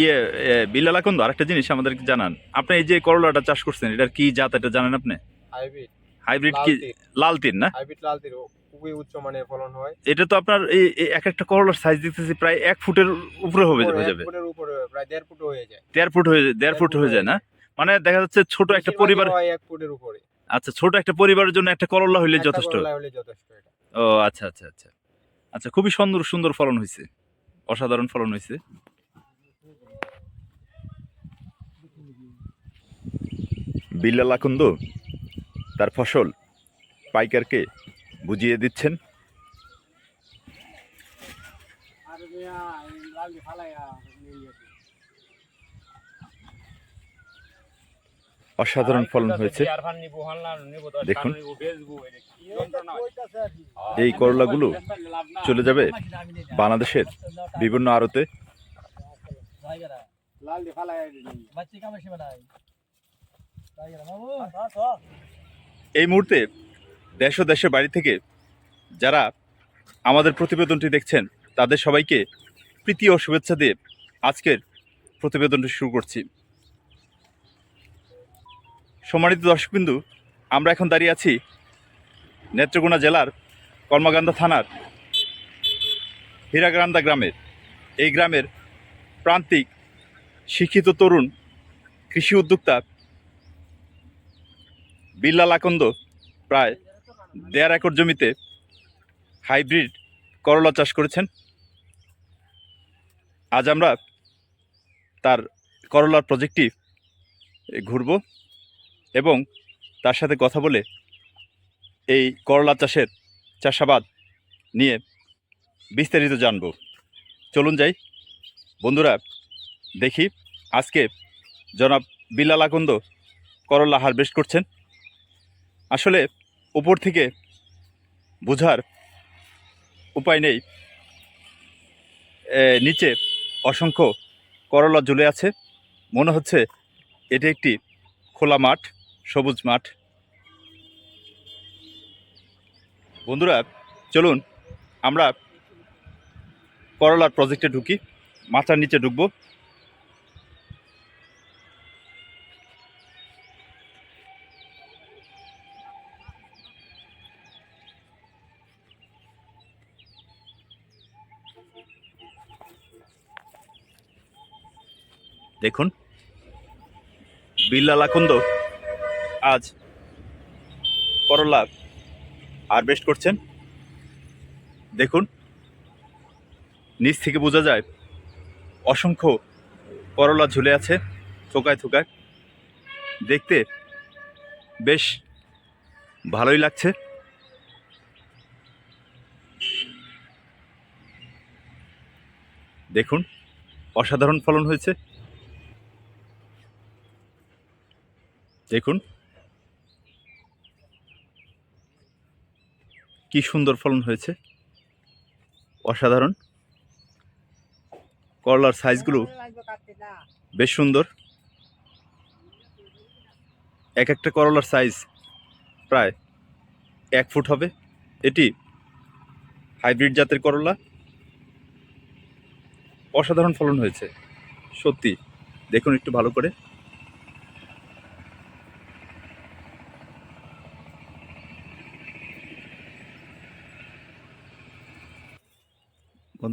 ইয়ে এ, বিল্লাল আকন্দ আরেকটা জিনিস আমাদেরকে জানান। আপনি এই যে করলাটা চাষ করছেন এটার কি জাত এটা জানেন আপনি? হাইব্রিড। হাইব্রিড কি? লাল তিন না? হাইব্রিড লালতির খুবই উচ্চ মানের ফলন হয়। এটা তো আপনার এই এক একটা করলার সাইজ দেখতেছি প্রায় এক ফুটের উপরে হবে হয়ে যাবে। ফুটের উপরে প্রায় দেড় ফুট হয়ে যায়। দেড় ফুট হয়ে দেড় ফুট হয়ে যায় না? মানে দেখা যাচ্ছে ছোট একটা পরিবার এক ফুটের উপরে। আচ্ছা ছোট একটা পরিবারের জন্য একটা করলা হইলে যথেষ্ট। ও আচ্ছা আচ্ছা আচ্ছা। আচ্ছা খুবই সুন্দর সুন্দর ফলন হয়েছে অসাধারণ ফলন হয়েছে বিল্লাল আকন্দ, তার ফসল পাইকারকে বুঝিয়ে দিচ্ছেন। অসাধারণ ফলন হয়েছে। দেখুন। এই করলাগুলো চলে যাবে বাংলাদেশের বিভিন্ন আড়তে। এই মুহূর্তে দেশ ও দেশের বাড়ি থেকে যারা আমাদের প্রতিবেদনটি দেখছেন, তাদের সবাইকে প্রীতি ও শুভেচ্ছা দিয়ে আজকের প্রতিবেদনটি শুরু করছি। সম্মানিত দর্শকবিন্দু, আমরা এখন দাঁড়িয়ে আছি নেত্রকোনা জেলার কর্মকান্দা থানার হীরাগ্রান্দা গ্রামের। এই গ্রামের প্রান্তিক শিক্ষিত তরুণ, কৃষি উদ্যোক্তা বিল্লাল আকন্দ, প্রায় দেড় একর জমিতে হাইব্রিড করলা চাষ করেছেন। আজ আমরা তার করলার প্রজেক্টটি ঘুরব এবং তার সাথে কথা বলে এই করলা চাষের চাষাবাদ নিয়ে বিস্তারিত জানব। চলুন যাই। বন্ধুরা, দেখি আজকে জনাব বিল্লাল আকন্দ করলা হারভেস্ট করছেন। আসলে উপর থেকে বোঝার উপায় নেই। নিচে অসংখ্য করলা ঝুলে আছে। মনে হচ্ছে এটি একটি খোলা মাঠ, সবুজ মাঠ। বন্ধুরা, চলুন আমরা করলার প্রজেক্টে ঢুকি, মাথার নিচে ঢুকবো। দেখুন। বিল্লাল আকন্দ আজ করলা হারভেস্ট করছেন। দেখুন, নিচ থেকে বোঝা যায় অসংখ্য করলা ঝুলে আছে থোকায় থোকায়। দেখতে বেশ ভালোই লাগছে। দেখুন, অসাধারণ ফলন হয়েছে। দেখুন। কি সুন্দর ফলন হয়েছে। অসাধারণ। করলার সাইজগুলো বেশ সুন্দর। এক একটা করলার সাইজ প্রায় এক ফুট হবে। এটি হাইব্রিড জাতের করলা। অসাধারণ ফলন হয়েছে। সত্যি দেখুন একটু ভালো করে।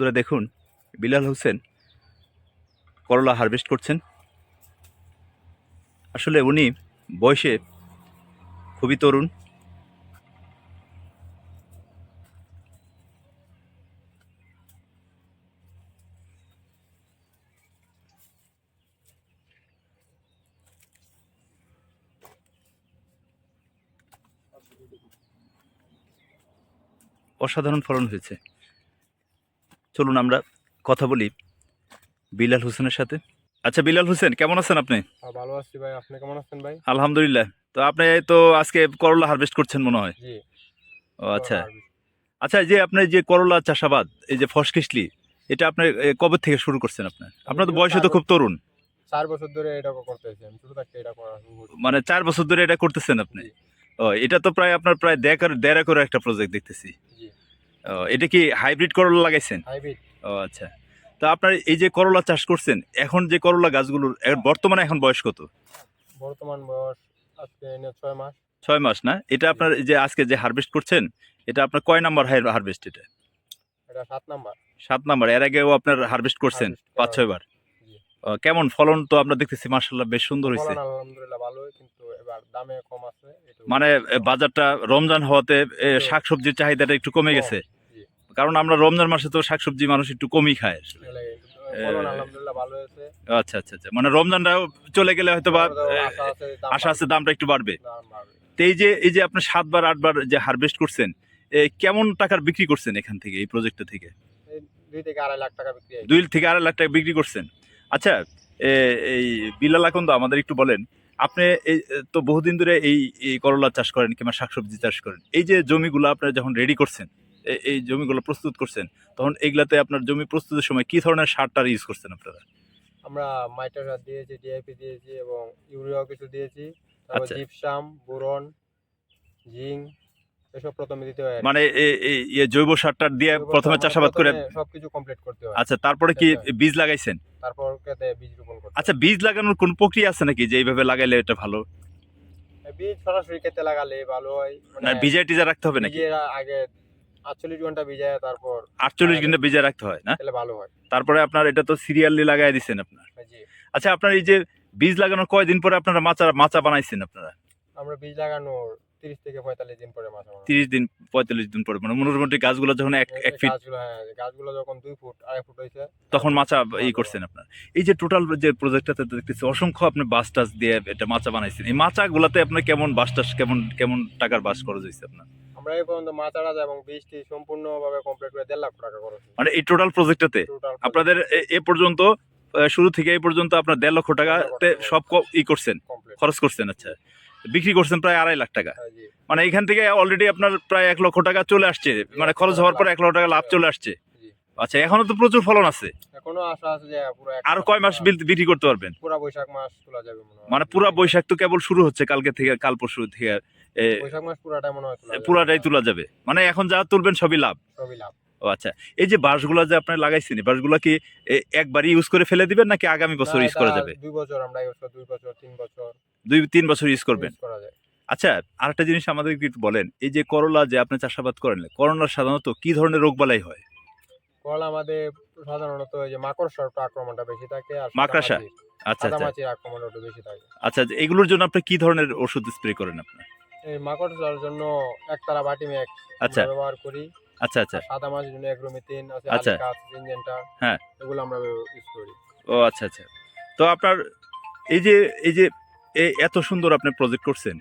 বন্ধুরা দেখুন, বিলাল হোসেন করলা হারভেস্ট করছেন। আসলে উনি বয়সে খুবই তরুণ। অসাধারণ ফলন হয়েছে। চলুন আমরা কথা বলি বিলাল হোসেনের সাথে। আচ্ছা বিলাল হোসেন কেমন আছেন আপনি? ভালো আছি ভাই। আপনি কেমন আছেন ভাই? আলহামদুলিল্লাহ। তো আপনি তো আজকে করলা হারভেস্ট করছেন মনে হয়? জি। ও আচ্ছা। আচ্ছা যে আপনি যে করলা চাষাবাদ এই যে ফসকিসলি এটা আপনি কবে থেকে শুরু করছেন আপনার আপনার তো বয়স তো খুব তরুণ। চার বছর ধরে এটা করতেছি আমি ছোট থাকতে এটা করা মানে চার বছর ধরে এটা করতেছেন আপনি? ও এটা তো প্রায় আপনার প্রায় দেড় দেড় একর একটা প্রজেক্ট দেখতেছি। এটা কি হাইব্রিড করলা লাগাইছেন? হাইব্রিড ও আচ্ছা। তা আপনার এই যে করলা চাষ করছেন এখন যে করলা গাছগুলোর বর্তমানে এখন বয়স কত? বর্তমান বয়স আজকে ছয় মাস। ছয় মাস না? এটা আপনার এই যে আজকে যে হারভেস্ট করছেন এটা আপনার কয় নাম্বার হারভেস্ট এটা? এটা সাত নাম্বার। সাত নাম্বার এর আগেও আপনার হারভেস্ট করছেন পাঁচ ছয় বার কেমন ফলন তো আমরা দেখতেছি মার্শাল্লাহ বেশ সুন্দর হয়েছে আলহামদুলিল্লাহ ভালোই কিন্তু এবার দামে কম আছে মানে বাজারটা রমজান হওয়াতে শাকসবজির চাহিদাটা একটু কমে গেছে। কারণ আমরা রমজান মাসে তো শাকসবজি মানুষ একটু কমই খায় ভালো আচ্ছা আচ্ছা আচ্ছা মানে রমজানটাও চলে গেলে হয়তো বা আশা আছে। দামটা একটু বাড়বে। তো এই যে এই যে আপনি সাতবার আটবার যে হারভেস্ট করছেন কেমন টাকার বিক্রি করছেন এখান থেকে এই প্রজেক্টটা থেকে? দুই থেকে আড়াই লাখ টাকা বিক্রি দুই থেকে আড়াই লাখ টাকা বিক্রি করছেন? আচ্ছা এই বিলাল আকন্দ আমাদের একটু বলেন আপনি এই তো বহুদিন ধরে এই এই করলা চাষ করেন কিংবা শাকসবজি চাষ করেন এই যে জমিগুলো আপনারা যখন রেডি করছেন এই জমিগুলো প্রস্তুত করছেন তখন এইগুলাতে আপনার জমি প্রস্তুতের সময় কি ধরনের সার টার ইউজ করছেন আপনারা আমরা মাইটার সার দিয়েছি ডিআইপি দিয়েছি এবং ইউরিয়াও কিছু দিয়েছি তারপর আচ্ছা। জিপসাম বোরন জিঙ্ক এসব প্রথমে দিতে হয় মানে এই ইয়ে জৈব সারটা দিয়ে প্রথমে চাষাবাদ করে সবকিছু কমপ্লিট করতে হয়। আচ্ছা তারপরে কি। বীজ লাগাইছেন? তারপর বীজ রোপণ করতে আচ্ছা বীজ লাগানোর কোন প্রক্রিয়া আছে নাকি যে এইভাবে লাগাইলে এটা ভালো? বীজ সরাসরি কেটে লাগালে ভালো হয়। মানে না ভিজা টিজা রাখতে হবে নাকি? আগে আটচল্লিশ ঘণ্টা ভিজায় তারপর আটচল্লিশ ঘণ্টা ভিজা রাখতে হয় না? তাহলে ভালো হয়। তারপরে আপনার এটা তো সিরিয়ালি লাগাই দিচ্ছেন আপনার। আচ্ছা আপনার এই যে বীজ লাগানোর কয়দিন পরে আপনারা মাচা মাচা বানাইছেন আপনারা? আমরা বীজ লাগানোর তিরিশ থেকে পঁয়তাল্লিশ দিন পরে মাছ বানাবো। তিরিশ দিন পঁয়তাল্লিশ দিন পরে মানে মোটামুটি গাছগুলো যখন ফিট গাছগুলো হ্যাঁ গাছগুলো যখন দুই ফুট আড়াই ফুট হয়েছে তখন মাচা ই করছেন আপনার। এই যে টোটাল যে প্রজেক্টটাতে দেখতেছি অসংখ্য আপনি বাস টাস দিয়ে এটা মাচা বানাইছেন। এই আপনার কেমন বাস টাস কেমন কেমন টাকার বাস খরচ হয়েছে আপনার? আমরা এই পর্যন্ত মাছ আড়া এবং বীজটি সম্পূর্ণভাবে কমপ্লিট করে দেড় লাখ টাকা খরচ মানে এই টোটাল প্রজেক্টটাতে আপনাদের এ পর্যন্ত শুরু থেকে এই পর্যন্ত আপনার দেড় লক্ষ টাকাতে সব ই করছেন? খরচ করছেন আচ্ছা। বিক্রি করছেন প্রায় আড়াই লাখ টাকা। হ্যাঁ, মানে এখান থেকে অলরেডি আপনার প্রায় এক লক্ষ টাকা চলে আসছে। মানে খরচ হওয়ার পর এক লক্ষ টাকা লাভ চলে আসছে। আচ্ছা এখনও তো প্রচুর ফলন আছে। এখনও আশা আছে যে পুরো আর কয় মাস বিল- বিক্রি করতে পারবেন? পুরো বৈশাখ মাস তোলা যাবে মনে হয়। মানে পুরা বৈশাখ তো কেবল শুরু হচ্ছে কালকে থেকে কাল পরশু থেকে বৈশাখ মাস পুরাটাই মনে হয় তোলা যাবে। পুরাটাই তোলা যাবে। মানে এখন যা তুলবেন সবই লাভ। সবই লাভ। ও আচ্ছা এই যে বাঁশগুলো যে আপনি লাগাইছেন বাঁশগুলো কি একবারই ইউজ করে ফেলে দিবেন নাকি আগামী বছর ইউজ করা যাবে? দুই বছর আমরা ইউজ করি দুই বছর তিন বছর। দুই তিন বছর ইউজ করবেন। Use করা যায়। আচ্ছা আরেকটা জিনিস আমাদের একটু বলেন এই যে করলা যে আপনি চাষাবাদ করেন করোনার সাধারণত কি ধরনের রোগবালাই হয়? কল আমাদের সাধারণত যে মাকড়সার আক্রমণটা বেশি থাকে আর মাকড়সা? আচ্ছা আচ্ছা। আক্রমণটা একটু বেশি থাকে। আচ্ছা আচ্ছা, এগুলোর জন্য আপনি কি ধরনের ওষুধ স্প্রে করেন আপনার এই মাকড়সার জন্য একতারা বাটি ম্যাক আচ্ছা। ব্যবহার করি। আচ্ছা আচ্ছা। সাদা মাছের জন্য এগ্রোমিথিন আছে আচ্ছা। হ্যাঁ। এগুলো আমরা ইউজ করি। ও আচ্ছা আচ্ছা। তো আপনার এই যে এই যে এত সুন্দর আপনি প্রজেক্ট করছেন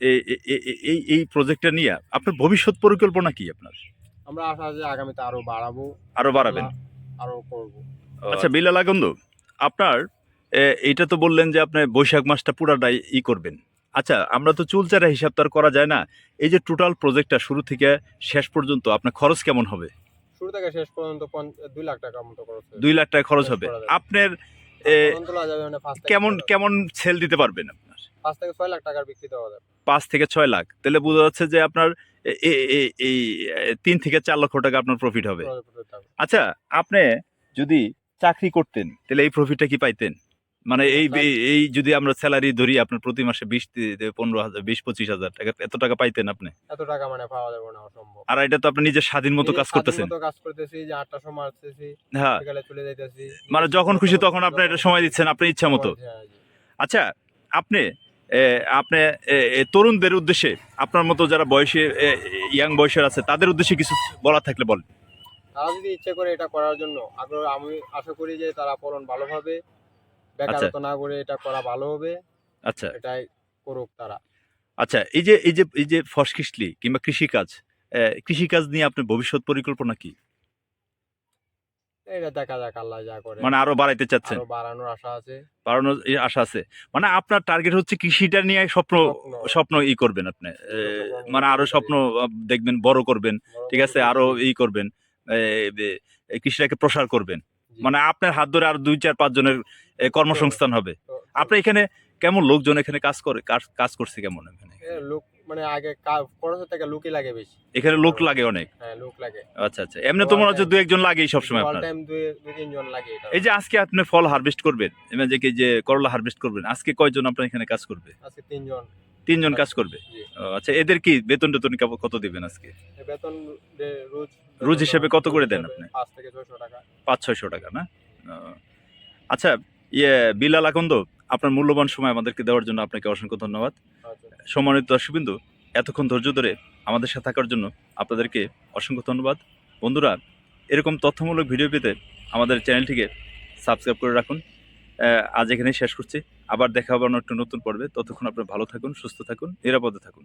এই এই প্রজেক্টটা নিয়ে আপনার ভবিষ্যৎ পরিকল্পনা কি আপনার? আমরা আশা আছে আগামীতে আরও বাড়াবো আরও বাড়াবেন? আরও করব। আচ্ছা বিলাল আগন্দ আপনার এইটা তো বললেন যে আপনি বৈশাখ মাসটা পুরাটাই ই করবেন। আচ্ছা আমরা তো চুলচারা হিসাব তো আর করা যায় না এই যে টোটাল প্রজেক্টটা শুরু থেকে শেষ পর্যন্ত আপনার খরচ কেমন হবে? শুরু থেকে শেষ পর্যন্ত দুই লাখ টাকার মতো খরচ। দুই লাখ টাকা খরচ হবে। আপনার মানে কেমন কেমন সেল দিতে পারবেন আপনার? পাঁচ থেকে ছয় লাখ টাকার বিক্রি দেওয়া যাবে। পাঁচ থেকে ছয় লাখ। তাহলে বোঝা যাচ্ছে যে আপনার এই তিন থেকে চার লক্ষ টাকা আপনার প্রফিট হবে। আচ্ছা আপনি যদি চাকরি করতেন তাহলে এই প্রফিটটা কি পাইতেন? মানে এই এই- এই যদি আমরা স্যালারি ধরি আপনার প্রতি মাসে বিশ পনেরো হাজার বিশ পঁচিশ হাজার টাকা এত টাকা পাইতেন আপনি? এত টাকা মানে পাওয়া যাবে না অসম্ভব। আর এটা তো আপনি নিজের স্বাধীন মতো কাজ করতেছেন। কাজ করতেছি যে আটটার সময় আসতেছি হ্যাঁ। চলে যাইতেছি মানে যখন খুশি তখন আপনি এটা সময় দিচ্ছেন আপনার ইচ্ছা মতো। হ্যাঁ, আচ্ছা আপনি আপনি তরুণদের উদ্দেশ্যে আপনার মতো যারা বয়সে ইয়াং বয়সের আছে তাদের উদ্দেশ্যে কিছু বলার থাকলে বল তারা যদি ইচ্ছে করে এটা করার জন্য আগ্রহ আমি আশা করি যে তারা ফলন ভালো হবে বেকারত্ব না করে এটা করা ভালো হবে আচ্ছা। এটাই করুক তারা। আচ্ছা এই যে এই যে এই যে ফসকিসলি কিংবা কৃষিকাজ কৃষিকাজ নিয়ে আপনার ভবিষ্যৎ পরিকল্পনা কি? এটা দেখা যাক আল্লাহ যা করে। মানে আরও বাড়াইতে চাচ্ছেন? আরও বাড়ানোর আশা আছে। বাড়ানোর আশা আছে। মানে আপনার টার্গেট হচ্ছে কৃষিটা নিয়ে স্বপ্ন স্বপ্ন। ই করবেন আপনি। মানে আরও স্বপ্ন দেখবেন বড় করবেন। ঠিক আছে আরও ই করবেন। কৃষিটাকে প্রসার করবেন। মানে আপনার হাত ধরে আর দুই চার পাঁচ জনের কর্মসংস্থান হবে। আপনি এখানে কেমন লোকজন এখানে কাজ করে কাজ- করছে কেমন এখানে? লোক মানে আগে কা- খরচের থেকে লুকই লাগে বেশি। এখানে লোক লাগে অনেক? হ্যাঁ লুক লাগে। আচ্ছা আচ্ছা। এমনি তো মনে হচ্ছে দু একজন লাগেই সবসময় অল আপনার। টাইম দুই দুই তিনজন লাগে এই যে আজকে আপনি ফল হারভেস্ট করবেন এমনি যে কি যে করলা হারভেস্ট করবেন আজকে কয়জন আপনার এখানে কাজ করবে? আজকে তিনজন। তিনজন কাজ করবে? আচ্ছা এদের কি বেতন টেতন কত দিবেন আজকে? বেতন রোজ রোজ হিসেবে কত করে দেন আপনি? পাঁচ থেকে ছয়শো টাকা। পাঁচ ছয়শো টাকা না? আচ্ছা ইয়ে বিলাল আকন্দ আপনার মূল্যবান সময় আমাদেরকে দেওয়ার জন্য আপনাকে অসংখ্য ধন্যবাদ। আচ্ছা। সম্মানিত দর্শকবিন্দু এতক্ষণ ধৈর্য ধরে আমাদের সাথে থাকার জন্য আপনাদেরকে অসংখ্য ধন্যবাদ। বন্ধুরা এরকম তথ্যমূলক ভিডিও পেতে আমাদের চ্যানেলটিকে সাবস্ক্রাইব করে রাখুন। আজ এখানেই শেষ করছি। আবার দেখা হবে অন্য একটা নতুন পর্বে। ততক্ষণ আপনারা ভালো থাকুন সুস্থ থাকুন নিরাপদে থাকুন।